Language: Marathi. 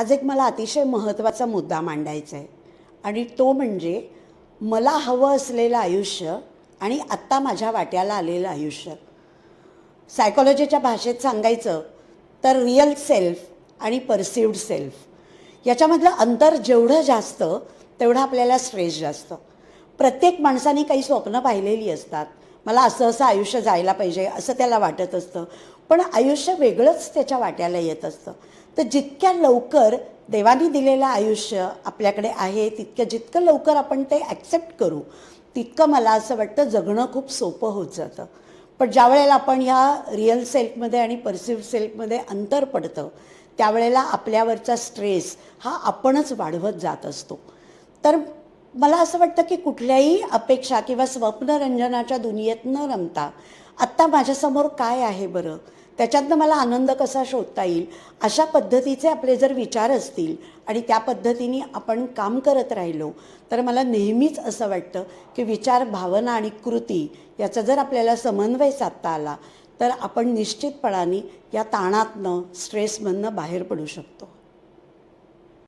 आज एक मला अतिशय महत्त्वाचा मुद्दा मांडायचा आहे. आणि तो म्हणजे मला हवं असलेलं आयुष्य आणि आत्ता माझ्या वाट्याला आलेलं आयुष्य. सायकॉलॉजीच्या भाषेत सांगायचं तर रिअल सेल्फ आणि परसिव्ड सेल्फ याच्यामधलं अंतर जेवढं जास्त तेवढं आपल्याला स्ट्रेस जास्त. प्रत्येक माणसाने काही स्वप्न पाहिलेली असतात. मला असं असं आयुष्य जायला पाहिजे असं त्याला वाटत असतं. पण आयुष्य वेगळंच त्याच्या वाट्याला येत असतं. तर जितक्या लवकर देवानी दिलेलं आयुष्य आपल्याकडे आहे तितकं जितकं लवकर आपण ते ॲक्सेप्ट करू तितकं मला असं वाटतं जगणं खूप सोपं होत जातं. पण ज्या वेळेला आपण ह्या रिअल सेल्फमध्ये आणि परसिव्ह सेल्फमध्ये अंतर पडतं त्यावेळेला आपल्यावरचा स्ट्रेस हा आपणच वाढवत जात असतो. तर मला असं वाटतं की कुठल्याही अपेक्षा किंवा स्वप्नरंजनाच्या दुनियेत न रमता आत्ता माझ्यासमोर काय आहे बरं? त्याच्यातनं मला आनंद कसा शोधता येईल? अशा पद्धतीचे आपले जर विचार असतील आणि त्या पद्धतीने आपण काम करत राहिलो तर मला नेहमीच असं वाटतं की विचार भावना आणि कृती याचा जर आपल्याला समन्वय साधता आला तर आपण निश्चितपणाने या ताणातनं स्ट्रेसमधनं बाहेर पडू शकतो.